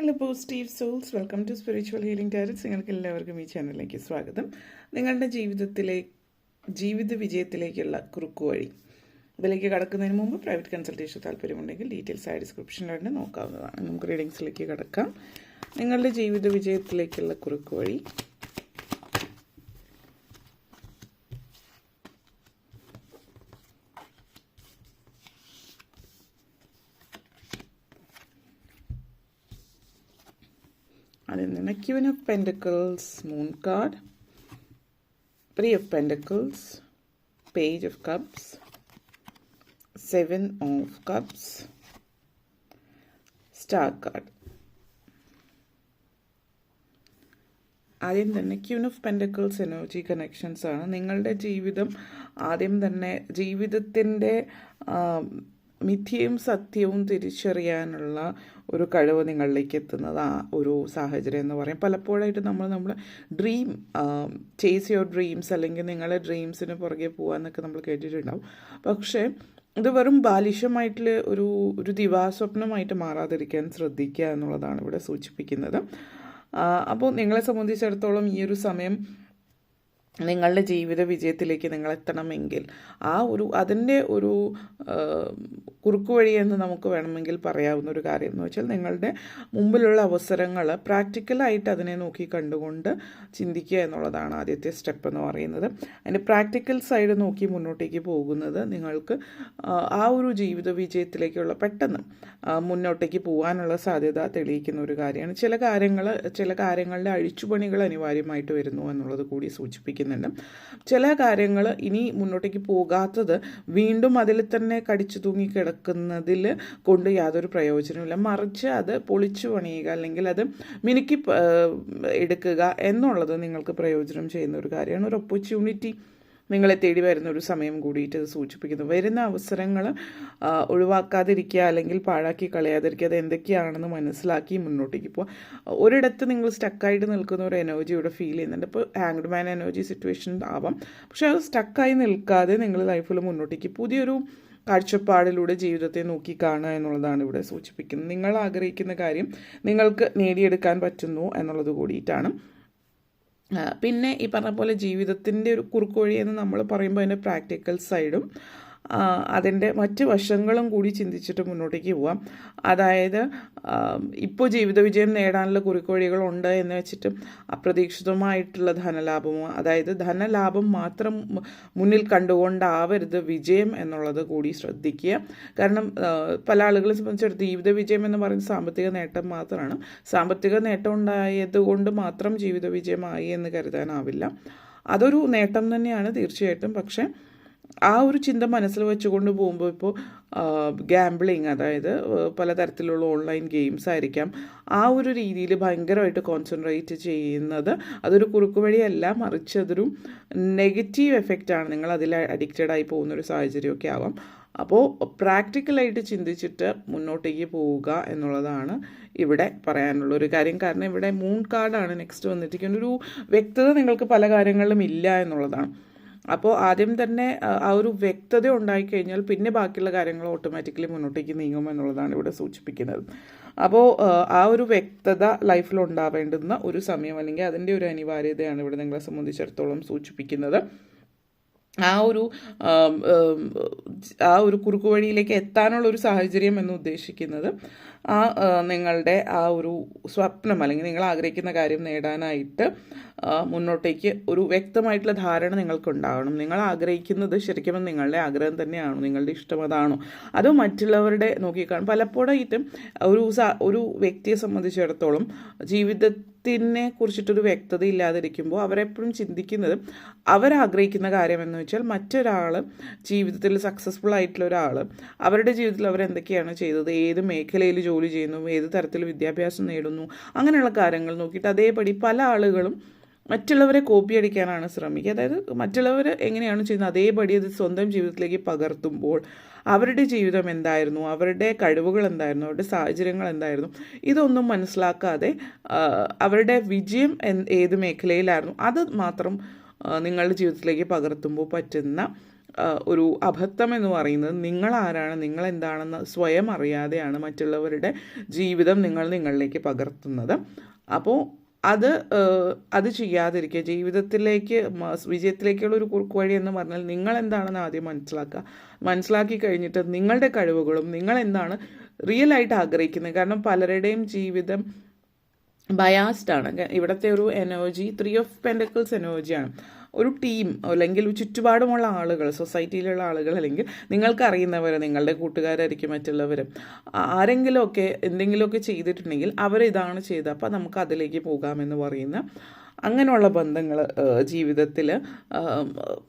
Hello positive souls welcome to spiritual healing tarots നിങ്ങൾക്ക് എല്ലാവർക്കും ഈ ചാനലിലേക്ക് സ്വാഗതം. നിങ്ങളുടെ ജീവിതത്തിലെ ജീവിത വിജയത്തിലേക്കുള്ള കുറുക്കു വഴി. ഇതിലേക്ക് കടക്കുന്നതിന് മുമ്പ് പ്രൈവറ്റ് കൺസൾട്ടേഷൻ താല്പര്യമുണ്ടെങ്കിൽ ഡീറ്റെയിൽസ് ആയ ഡിസ്ക്രിപ്ഷനിലുണ്ട് നോക്കാവുന്നതാണ്. നമുക്ക് റീഡിങ്സിലേക്ക് കടക്കാം. നിങ്ങളുടെ ജീവിത വിജയത്തിലേക്കുള്ള കുറുക്കു വഴി. അതിൽ of Pentacles, Moon card, moon of Pentacles, Page of Cups, Seven of Cups, Star card. ആദ്യം തന്നെ queen of pentacles energy connections ആണ്. നിങ്ങളുടെ ജീവിതം ആദ്യം തന്നെ ജീവിതത്തിന്റെ മിഥ്യയും സത്യവും തിരിച്ചറിയാനുള്ള ഒരു കഴിവ് നിങ്ങളിലേക്ക് എത്തുന്നത് ആ ഒരു സാഹചര്യം എന്ന് പറയും. പലപ്പോഴായിട്ട് നമ്മൾ നമ്മൾ ഡ്രീം ചേസ് യുവർ ഡ്രീംസ് അല്ലെങ്കിൽ നിങ്ങളെ ഡ്രീംസിന് പുറകെ പോകാമെന്നൊക്കെ നമ്മൾ കേട്ടിട്ടുണ്ടാവും. പക്ഷേ ഇത് വെറും ബാലിഷ്യമായിട്ടുള്ള ഒരു ഒരു ദിവാസ്വപ്നമായിട്ട് മാറാതിരിക്കാൻ ശ്രദ്ധിക്കുക എന്നുള്ളതാണ് ഇവിടെ സൂചിപ്പിക്കുന്നത്. അപ്പോൾ നിങ്ങളെ സംബന്ധിച്ചിടത്തോളം ഈ ഒരു സമയം നിങ്ങളുടെ ജീവിത വിജയത്തിലേക്ക് നിങ്ങൾ എത്തണമെങ്കിൽ ആ ഒരു അതിന്റെ ഒരു കുറുക്കു വഴി എന്ന് നമുക്ക് വേണമെങ്കിൽ പറയാവുന്ന ഒരു കാര്യം എന്ന് വെച്ചാൽ നിങ്ങളുടെ മുമ്പിലുള്ള അവസരങ്ങൾ പ്രാക്ടിക്കലായിട്ട് അതിനെ നോക്കി കണ്ടുകൊണ്ട് ചിന്തിക്കുക എന്നുള്ളതാണ് ആദ്യത്തെ സ്റ്റെപ്പ് എന്ന് പറയുന്നത്. അതിന്റെ പ്രാക്ടിക്കൽ സൈഡ് നോക്കി മുന്നോട്ടേക്ക് പോകുന്നത് നിങ്ങൾക്ക് ആ ഒരു ജീവിത വിജയത്തിലേക്കുള്ള പെട്ടെന്ന് മുന്നോട്ടേക്ക് പോകാനുള്ള സാധ്യത തെളിയിക്കുന്ന ഒരു കാര്യമാണ്. ചില കാര്യങ്ങൾ ചില കാര്യങ്ങളുടെ അഴിച്ചുപണികൾ അനിവാര്യമായിട്ട് വരുന്നു എന്നുള്ളത് കൂടി സൂചിപ്പിക്കുന്നുണ്ട് ചില കാര്യങ്ങൾ ഇനി മുന്നോട്ടേക്ക് പോകാത്തത് വീണ്ടും അതിൽ തന്നെ കടിച്ചു തൂങ്ങി കിടക്കുന്നതിൽ കൊണ്ട് യാതൊരു പ്രയോജനമില്ല മറിച്ച് അത് പൊളിച്ചു പണിയുക അല്ലെങ്കിൽ അത് മിനുക്കി എടുക്കുക എന്നുള്ളത് നിങ്ങൾക്ക് പ്രയോജനം ചെയ്യുന്ന ഒരു കാര്യമാണ്. ഒരു ഓപ്പർച്യൂണിറ്റി നിങ്ങളെ തേടി വരുന്ന ഒരു സമയം കൂടിയിട്ട് ഇത് സൂചിപ്പിക്കുന്നു. വരുന്ന അവസരങ്ങൾ ഒഴിവാക്കാതിരിക്കുക അല്ലെങ്കിൽ പാഴാക്കി കളയാതിരിക്കുക അത് എന്തൊക്കെയാണെന്ന് മനസ്സിലാക്കി മുന്നോട്ടേക്ക് പോകുക ഒരിടത്ത് നിങ്ങൾ സ്റ്റക്കായിട്ട് നിൽക്കുന്ന ഒരു എനർജി ഇവിടെ ഫീൽ ചെയ്യുന്നുണ്ട്. ഇപ്പോൾ ഹാങ്ഡ് മാൻ എനർജി സിറ്റുവേഷൻ ആവാം. പക്ഷേ അത് സ്റ്റക്കായി നിൽക്കാതെ നിങ്ങൾ ലൈഫിൽ മുന്നോട്ടേക്ക് പുതിയൊരു കാഴ്ചപ്പാടിലൂടെ ജീവിതത്തെ നോക്കി കാണുക എന്നുള്ളതാണ് ഇവിടെ സൂചിപ്പിക്കുന്നത്. നിങ്ങൾ ആഗ്രഹിക്കുന്ന കാര്യം നിങ്ങൾക്ക് നേടിയെടുക്കാൻ പറ്റുന്നു എന്നുള്ളത് കൂടിയിട്ടാണ്. പിന്നെ ഈ പറഞ്ഞ പോലെ ജീവിതത്തിന്റെ ഒരു കുറുക്കുവഴി എന്ന് നമ്മൾ പറയുമ്പോൾ അതിന്റെ പ്രാക്ടിക്കൽ സൈഡും അതിന്റെ മറ്റ് വശങ്ങളും കൂടി ചിന്തിച്ചിട്ട് മുന്നോട്ടേക്ക് പോവാം. അതായത് ഇപ്പോൾ ജീവിത വിജയം നേടാനുള്ള കുറിക്കോഴികളുണ്ട് എന്ന് വെച്ചിട്ട് അപ്രതീക്ഷിതമായിട്ടുള്ള ധനലാഭമോ അതായത് ധനലാഭം മാത്രം മുന്നിൽ കണ്ടുകൊണ്ടാവരുത് വിജയം എന്നുള്ളത് കൂടി ശ്രദ്ധിക്കുക. കാരണം പല ആളുകളെ സംബന്ധിച്ചിടത്ത് ജീവിത വിജയം എന്ന് പറയുന്നത് സാമ്പത്തിക നേട്ടം മാത്രമാണ്. സാമ്പത്തിക നേട്ടം ഉണ്ടായതുകൊണ്ട് മാത്രം ജീവിത വിജയമായി എന്ന് കരുതാനാവില്ല. അതൊരു നേട്ടം തന്നെയാണ് തീർച്ചയായിട്ടും. പക്ഷേ ആ ഒരു ചിന്ത മനസ്സിൽ വെച്ചുകൊണ്ട് പോകുമ്പോൾ ഇപ്പോൾ ഗാംബ്ലിങ് അതായത് പലതരത്തിലുള്ള ഓൺലൈൻ ഗെയിംസ് ആയിരിക്കാം. ആ ഒരു രീതിയിൽ ഭയങ്കരമായിട്ട് കോൺസെൻട്രേറ്റ് ചെയ്യുന്നത് അതൊരു കുറുക്കുവഴിയല്ല മറിച്ച് അതൊരു നെഗറ്റീവ് എഫക്റ്റാണ് നിങ്ങൾ അതിൽ അഡിക്റ്റഡ് ആയി പോകുന്ന ഒരു സാഹചര്യമൊക്കെ ആവാം. അപ്പോൾ പ്രാക്ടിക്കലായിട്ട് ചിന്തിച്ചിട്ട് മുന്നോട്ടേക്ക് പോവുക എന്നുള്ളതാണ് ഇവിടെ പറയാനുള്ള ഒരു കാര്യം. കാരണം ഇവിടെ മൂൺ കാർഡാണ് നെക്സ്റ്റ് വന്നിരിക്കുന്നത്. ഒരു വ്യക്തത നിങ്ങൾക്ക് പല കാര്യങ്ങളിലും ഇല്ല എന്നുള്ളതാണ്. അപ്പോൾ ആദ്യം തന്നെ ആ ഒരു വ്യക്തത ഉണ്ടായിക്കഴിഞ്ഞാൽ പിന്നെ ബാക്കിയുള്ള കാര്യങ്ങൾ ഓട്ടോമാറ്റിക്കലി മുന്നോട്ടേക്ക് നീങ്ങും എന്നുള്ളതാണ് ഇവിടെ സൂചിപ്പിക്കുന്നത്. അപ്പോൾ ആ ഒരു വ്യക്തത ലൈഫിൽ ഉണ്ടാവേണ്ടുന്ന ഒരു സമയം അല്ലെങ്കിൽ അതിന്റെ ഒരു അനിവാര്യതയാണ് ഇവിടെ നിങ്ങളെ സംബന്ധിച്ചിടത്തോളം സൂചിപ്പിക്കുന്നത്. ആ ഒരു ആ ഒരു കുറുക്കു വഴിയിലേക്ക് എത്താനുള്ള ഒരു സാഹചര്യം എന്ന് ഉദ്ദേശിക്കുന്നത് ആ നിങ്ങളുടെ ആ ഒരു സ്വപ്നം അല്ലെങ്കിൽ നിങ്ങൾ ആഗ്രഹിക്കുന്ന കാര്യം നേടാനായിട്ട് മുന്നോട്ടേക്ക് ഒരു വ്യക്തമായിട്ടുള്ള ധാരണ നിങ്ങൾക്കുണ്ടാകണം നിങ്ങൾ ആഗ്രഹിക്കുന്നത് ശരിക്കും നിങ്ങളുടെ ആഗ്രഹം തന്നെയാണോ? നിങ്ങളുടെ ഇഷ്ടം അതാണോ? അതോ മറ്റുള്ളവരുടെ നോക്കിക്കാണും. പലപ്പോഴായിട്ടും ഒരു ഒരു വ്യക്തിയെ സംബന്ധിച്ചിടത്തോളം ജീവിതത്തിനെ കുറിച്ചിട്ടൊരു വ്യക്തത ഇല്ലാതിരിക്കുമ്പോൾ അവരെപ്പോഴും ചിന്തിക്കുന്നത് അവരാഗ്രഹിക്കുന്ന കാര്യം എന്ന് വെച്ചാൽ മറ്റൊരാൾ ജീവിതത്തിൽ സക്സസ്ഫുൾ ആയിട്ടുള്ള ഒരാൾ അവരുടെ ജീവിതത്തിൽ അവരെന്തൊക്കെയാണ് ചെയ്തത്? ഏത് മേഖലയിൽ ജോലി ചെയ്യുന്നു? ഏത് തരത്തിൽ വിദ്യാഭ്യാസം നേടുന്നു? അങ്ങനെയുള്ള കാര്യങ്ങൾ നോക്കിയിട്ട് അതേപടി പല ആളുകളും മറ്റുള്ളവരെ കോപ്പി അടിക്കാനാണ് ശ്രമിക്കുക. അതായത് മറ്റുള്ളവർ എങ്ങനെയാണ് ചെയ്യുന്നത്? അതേപടി അത് സ്വന്തം ജീവിതത്തിലേക്ക് പകർത്തുമ്പോൾ അവരുടെ ജീവിതം എന്തായിരുന്നു? അവരുടെ കഴിവുകൾ എന്തായിരുന്നു? അവരുടെ സാഹചര്യങ്ങൾ എന്തായിരുന്നു? ഇതൊന്നും മനസ്സിലാക്കാതെ അവരുടെ വിജയം ഏത് മേഖലയിലായിരുന്നു? അത് മാത്രം നിങ്ങളുടെ ജീവിതത്തിലേക്ക് പകർത്തുമ്പോൾ പറ്റുന്ന ഒരു അബദ്ധം എന്ന് പറയുന്നത് നിങ്ങൾ ആരാണ്? നിങ്ങൾ എന്താണെന്ന് സ്വയം അറിയാതെയാണ് മറ്റുള്ളവരുടെ ജീവിതം നിങ്ങൾ നിങ്ങളിലേക്ക് പകർത്തുന്നത്. അപ്പോൾ അത് അത് ചെയ്യാതിരിക്കുക. ജീവിതത്തിലേക്ക് വിജയത്തിലേക്കുള്ള ഒരു കുറുക്ക് വഴി എന്ന് പറഞ്ഞാൽ നിങ്ങൾ എന്താണെന്ന് ആദ്യം മനസ്സിലാക്കുക. മനസ്സിലാക്കി കഴിഞ്ഞിട്ട് നിങ്ങളുടെ കഴിവുകളും നിങ്ങൾ എന്താണ് റിയൽ ആയിട്ട് ആഗ്രഹിക്കുന്നത്. കാരണം പലരുടെയും ജീവിതം ബയാസ്ഡ് ആണ്. ഇവിടുത്തെ ഒരു എനർജി ത്രീ ഓഫ് പെൻഡക്കിൾസ് എനർജിയാണ് ഒരു ടീം അല്ലെങ്കിൽ ചുറ്റുപാടുമുള്ള ആളുകൾ സൊസൈറ്റിയിലുള്ള ആളുകൾ അല്ലെങ്കിൽ നിങ്ങൾക്ക് അറിയുന്നവർ നിങ്ങളുടെ കൂട്ടുകാരായിരിക്കും മറ്റുള്ളവർ ആരെങ്കിലുമൊക്കെ എന്തെങ്കിലുമൊക്കെ ചെയ്തിട്ടുണ്ടെങ്കിൽ അവർ ഇതാണ് ചെയ്തത് അപ്പോൾ നമുക്ക് അതിലേക്ക് പോകാമെന്ന് പറയുന്ന അങ്ങനെയുള്ള ബന്ധങ്ങൾ ജീവിതത്തിൽ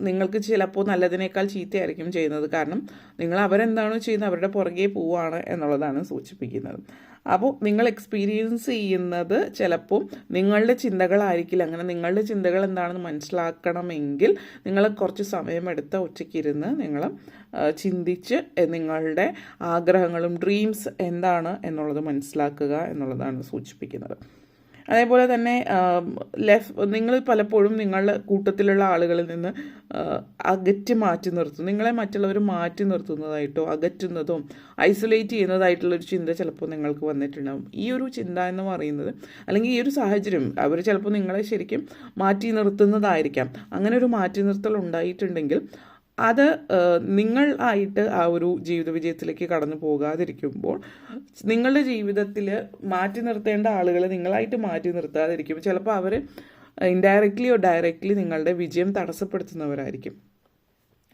നിങ്ങൾക്ക് ചിലപ്പോൾ നല്ലതിനേക്കാൾ ചീത്തയായിരിക്കും ചെയ്യുന്നത്. കാരണം നിങ്ങൾ അവരെന്താണോ ചെയ്യുന്നത് അവരുടെ പുറകെ പോവുകയാണ് എന്നുള്ളതാണ് സൂചിപ്പിക്കുന്നത്. അപ്പോൾ നിങ്ങൾ എക്സ്പീരിയൻസ് ചെയ്യുന്നത് ചിലപ്പോൾ നിങ്ങളുടെ ചിന്തകളായിരിക്കില്ല. അങ്ങനെ നിങ്ങളുടെ ചിന്തകൾ എന്താണെന്ന് മനസ്സിലാക്കണമെങ്കിൽ നിങ്ങൾ കുറച്ച് സമയമെടുത്ത് ഒറ്റയ്ക്കിരുന്ന് നിങ്ങൾ ചിന്തിച്ച് നിങ്ങളുടെ ആഗ്രഹങ്ങളും ഡ്രീംസ് എന്താണ് എന്നുള്ളത് മനസ്സിലാക്കുക എന്നുള്ളതാണ് സൂചിപ്പിക്കുന്നത്. അതേപോലെ തന്നെ ലെഫ് നിങ്ങൾ പലപ്പോഴും നിങ്ങളുടെ കൂട്ടത്തിലുള്ള ആളുകളിൽ നിന്ന് അകറ്റി മാറ്റി നിർത്തും. നിങ്ങളെ മറ്റുള്ളവർ മാറ്റി നിർത്തുന്നതായിട്ടോ അകറ്റുന്നതും ഐസൊലേറ്റ് ചെയ്യുന്നതായിട്ടുള്ള ഒരു ചിന്ത ചിലപ്പോൾ നിങ്ങൾക്ക് വന്നിട്ടുണ്ടാകും ഈ ഒരു ചിന്ത എന്ന് പറയുന്നത് അല്ലെങ്കിൽ ഈ ഒരു സാഹചര്യം അവർ ചിലപ്പോൾ നിങ്ങളെ ശരിക്കും മാറ്റി നിർത്തുന്നതായിരിക്കാം. അങ്ങനെ ഒരു മാറ്റി നിർത്തൽ ഉണ്ടായിട്ടുണ്ടെങ്കിൽ അത് നിങ്ങൾ ആയിട്ട് ആ ഒരു ജീവിത വിജയത്തിലേക്ക് കടന്നു പോകാതിരിക്കുമ്പോൾ നിങ്ങളുടെ ജീവിതത്തിൽ മാറ്റി നിർത്തേണ്ട ആളുകളെ നിങ്ങളായിട്ട് മാറ്റി നിർത്താതിരിക്കുമ്പോൾ ചിലപ്പോൾ അവർ ഇൻഡയറക്റ്റ്ലി ഓ ഡയറക്റ്റ്ലി നിങ്ങളുടെ വിജയം തടസ്സപ്പെടുത്തുന്നവരായിരിക്കും.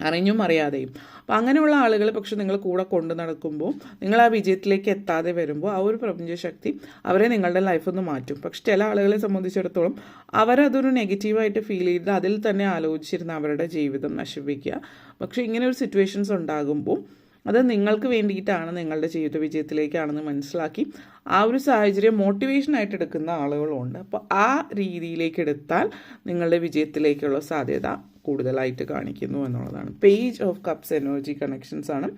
അറിഞ്ഞും അറിയാതെയും. അപ്പം അങ്ങനെയുള്ള ആളുകൾ പക്ഷെ നിങ്ങൾ കൂടെ കൊണ്ടു നടക്കുമ്പോൾ നിങ്ങൾ ആ വിജയത്തിലേക്ക് എത്താതെ വരുമ്പോൾ ആ ഒരു പ്രപഞ്ചശക്തി അവരെ നിങ്ങളുടെ ലൈഫിൽ നിന്ന് മാറ്റും. പക്ഷെ ചില ആളുകളെ സംബന്ധിച്ചിടത്തോളം അവരതൊരു നെഗറ്റീവായിട്ട് ഫീൽ ചെയ്ത് അതിൽ തന്നെ ആലോചിച്ചിരുന്ന അവരുടെ ജീവിതം നശിപ്പിക്കുക. പക്ഷെ ഇങ്ങനെ ഒരു സിറ്റുവേഷൻസ് ഉണ്ടാകുമ്പോൾ അത് നിങ്ങൾക്ക് വേണ്ടിയിട്ടാണ് നിങ്ങളുടെ ജീവിത വിജയത്തിലേക്കാണെന്ന് മനസ്സിലാക്കി ആ ഒരു സാഹചര്യം മോട്ടിവേഷനായിട്ട് എടുക്കുന്ന ആളുകളുണ്ട്. അപ്പോൾ ആ രീതിയിലേക്ക് എടുത്താൽ നിങ്ങളുടെ വിജയത്തിലേക്കുള്ള സാധ്യത കൂടുതലായിട്ട് കാണിക്കുന്നു എന്നുള്ളതാണ്. Page of cups energy connections ആണ്.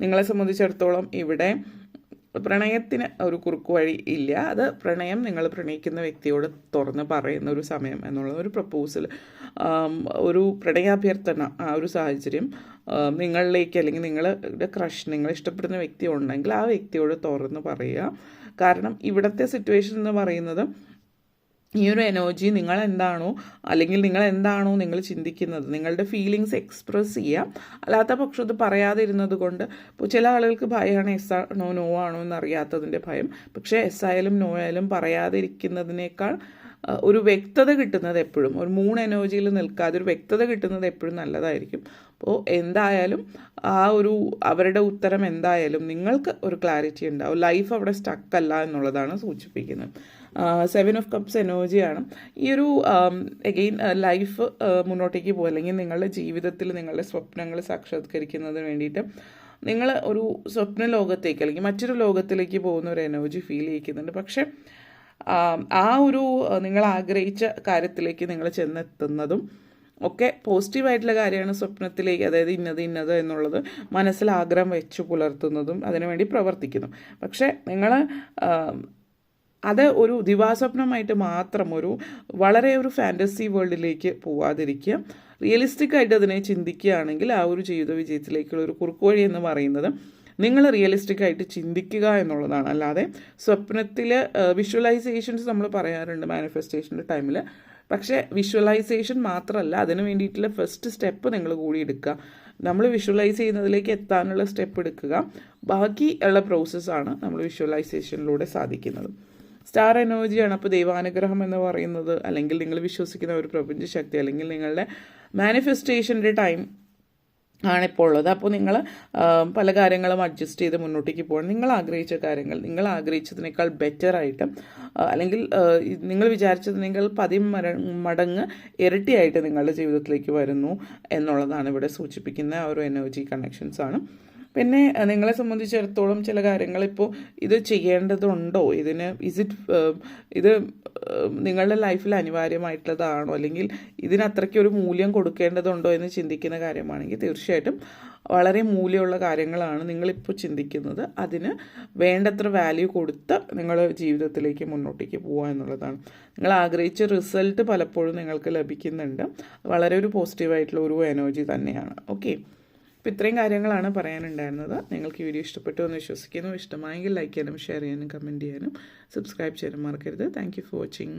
നിങ്ങളെ സംബന്ധിച്ചിടത്തോളം ഇവിടെ പ്രണയത്തിന് ഒരു കുറുക്ക് വഴി ഇല്ല. അത് പ്രണയം നിങ്ങൾ പ്രണയിക്കുന്ന വ്യക്തിയോട് തുറന്ന് പറയുന്ന ഒരു സമയം എന്നുള്ള ഒരു പ്രപ്പോസൽ ഒരു പ്രണയാഭ്യർത്ഥന ആ ഒരു സാഹചര്യം നിങ്ങളിലേക്ക് അല്ലെങ്കിൽ നിങ്ങളുടെ ക്രഷ് നിങ്ങൾ ഇഷ്ടപ്പെടുന്ന വ്യക്തി ഉണ്ടെങ്കിൽ ആ വ്യക്തിയോട് തുറന്ന് പറയുക. കാരണം ഇവിടുത്തെ സിറ്റുവേഷൻ എന്ന് പറയുന്നത് ഈ ഒരു എനർജി നിങ്ങൾ എന്താണോ അല്ലെങ്കിൽ നിങ്ങൾ എന്താണോ നിങ്ങൾ ചിന്തിക്കുന്നത് നിങ്ങളുടെ ഫീലിങ്സ് എക്സ്പ്രസ് ചെയ്യാം. അല്ലാത്ത പക്ഷം അത് പറയാതിരുന്നത് കൊണ്ട് ഇപ്പോൾ ചില ആളുകൾക്ക് ഭയമാണ് എസ് ആണോ നോ ആണോ എന്നറിയാത്തതിന്റെ ഭയം. പക്ഷേ എസ് ആയാലും നോ ആയാലും പറയാതിരിക്കുന്നതിനേക്കാൾ ഒരു വ്യക്തത കിട്ടുന്നത് എപ്പോഴും ഒരു മൂൺ എനർജിയിൽ നിൽക്കാതെ ഒരു വ്യക്തത കിട്ടുന്നത് എപ്പോഴും നല്ലതായിരിക്കും. അപ്പോൾ എന്തായാലും ആ ഒരു അവരുടെ ഉത്തരം എന്തായാലും നിങ്ങൾക്ക് ഒരു ക്ലാരിറ്റി ഉണ്ടാവും. ലൈഫ് അവിടെ സ്റ്റക്കല്ല എന്നുള്ളതാണ് സൂചിപ്പിക്കുന്നത്. സെവൻ ഓഫ് കപ്സ് എനർജിയാണ് ഈ ഒരു എഗെയിൻ ലൈഫ് മുന്നോട്ടേക്ക് പോകും അല്ലെങ്കിൽ നിങ്ങളുടെ ജീവിതത്തിൽ നിങ്ങളുടെ സ്വപ്നങ്ങൾ സാക്ഷാത്കരിക്കുന്നതിന് വേണ്ടിയിട്ട് നിങ്ങൾ ഒരു സ്വപ്ന ലോകത്തേക്ക് അല്ലെങ്കിൽ മറ്റൊരു ലോകത്തിലേക്ക് പോകുന്ന ഒരു എനർജി ഫീൽ ചെയ്യിക്കുന്നുണ്ട്. പക്ഷേ ആ ഒരു നിങ്ങൾ ആഗ്രഹിച്ച കാര്യത്തിലേക്ക് നിങ്ങൾ ചെന്നെത്തുന്നതും ഒക്കെ പോസിറ്റീവായിട്ടുള്ള കാര്യമാണ് സ്വപ്നത്തിലേക്ക് അതായത് ഇന്നത് ഇന്നത് എന്നുള്ളത് മനസ്സിൽ ആഗ്രഹം വെച്ച് പുലർത്തുന്നതും അതിനുവേണ്ടി പ്രവർത്തിക്കുന്നു. പക്ഷേ നിങ്ങൾ അത് ഒരു ദിവാസ്വപ്നമായിട്ട് മാത്രം ഒരു വളരെ ഒരു ഫാന്റസി വേൾഡിലേക്ക് പോവാതിരിക്കുക. റിയലിസ്റ്റിക് ആയിട്ട് അതിനെ ചിന്തിക്കുകയാണെങ്കിൽ ആ ഒരു ജീവിത വിജയത്തിലേക്കുള്ള ഒരു കുറുക്കുവഴി എന്ന് പറയുന്നത് നിങ്ങൾ റിയലിസ്റ്റിക് ആയിട്ട് ചിന്തിക്കുക എന്നുള്ളതാണ്. അല്ലാതെ സ്വപ്നത്തിൽ വിഷ്വലൈസേഷൻസ് നമ്മൾ പറയാറുണ്ട് മാനിഫെസ്റ്റേഷന്റെ ടൈമിൽ പക്ഷേ വിഷ്വലൈസേഷൻ മാത്രമല്ല അതിന് വേണ്ടിയിട്ടുള്ള ഫസ്റ്റ് സ്റ്റെപ്പ് നിങ്ങൾ കൂടി എടുക്കുക. നമ്മൾ വിഷ്വലൈസ് ചെയ്യുന്നതിലേക്ക് എത്താനുള്ള സ്റ്റെപ്പ് എടുക്കുക. ബാക്കി ഉള്ള പ്രോസസ്സാണ് നമ്മൾ വിഷ്വലൈസേഷനിലൂടെ സാധിക്കുന്നത്. സ്റ്റാർ എനർജിയാണ് അപ്പോൾ ദൈവാനുഗ്രഹം എന്ന് പറയുന്നത്. അല്ലെങ്കിൽ നിങ്ങൾ വിശ്വസിക്കുന്ന ഒരു പ്രപഞ്ച ശക്തി അല്ലെങ്കിൽ നിങ്ങളുടെ മാനിഫെസ്റ്റേഷന്റെ ടൈം ആണിപ്പോൾ ഉള്ളത് അപ്പോൾ നിങ്ങൾ പല കാര്യങ്ങളും അഡ്ജസ്റ്റ് ചെയ്ത് മുന്നോട്ടേക്ക് പോകണം. നിങ്ങൾ ആഗ്രഹിച്ച കാര്യങ്ങൾ നിങ്ങൾ ആഗ്രഹിച്ചതിനേക്കാൾ ബെറ്റർ ആയിട്ട് അല്ലെങ്കിൽ നിങ്ങൾ വിചാരിച്ചതിനേക്കാൾ പതി മടങ്ങ് ഇരട്ടിയായിട്ട് നിങ്ങളുടെ ജീവിതത്തിലേക്ക് വരുന്നു എന്നുള്ളതാണ് ഇവിടെ സൂചിപ്പിക്കുന്ന ഒരു എനർജി കണക്ഷൻസ് ആണ്. പിന്നെ നിങ്ങളെ സംബന്ധിച്ചിടത്തോളം ചില കാര്യങ്ങൾ ഇപ്പോൾ ഇത് ചെയ്യേണ്ടതുണ്ടോ? ഇതിന് ഇസ് ഇറ്റ് ഇത് നിങ്ങളുടെ ലൈഫിൽ അനിവാര്യമായിട്ടുള്ളതാണോ? അല്ലെങ്കിൽ ഇതിന് അത്രയ്ക്ക് ഒരു മൂല്യം കൊടുക്കേണ്ടതുണ്ടോ എന്ന് ചിന്തിക്കുന്ന കാര്യമാണെങ്കിൽ തീർച്ചയായിട്ടും വളരെ മൂല്യമുള്ള കാര്യങ്ങളാണ് നിങ്ങളിപ്പോൾ ചിന്തിക്കുന്നത്. അതിന് വേണ്ടത്ര വാല്യൂ കൊടുത്ത് നിങ്ങൾ ജീവിതത്തിലേക്ക് മുന്നോട്ടേക്ക് പോവുക എന്നുള്ളതാണ്. നിങ്ങൾ ആഗ്രഹിച്ച റിസൾട്ട് പലപ്പോഴും നിങ്ങൾക്ക് ലഭിക്കുന്നുണ്ട്. വളരെ ഒരു പോസിറ്റീവായിട്ടുള്ള ഒരു എനർജി തന്നെയാണ്. ഓക്കെ അപ്പോൾ ഇത്രയും കാര്യങ്ങളാണ് പറയാനുണ്ടായിരുന്നത്. നിങ്ങൾക്ക് ഈ വീഡിയോ ഇഷ്ടപ്പെട്ടു എന്ന് വിശ്വസിക്കുന്നു. ഇഷ്ടമായെങ്കിൽ ലൈക്ക് ചെയ്യാനും ഷെയർ ചെയ്യാനും കമന്റ് ചെയ്യാനും സബ്സ്ക്രൈബ് ചെയ്യാനും മറക്കരുത്. Thank for watching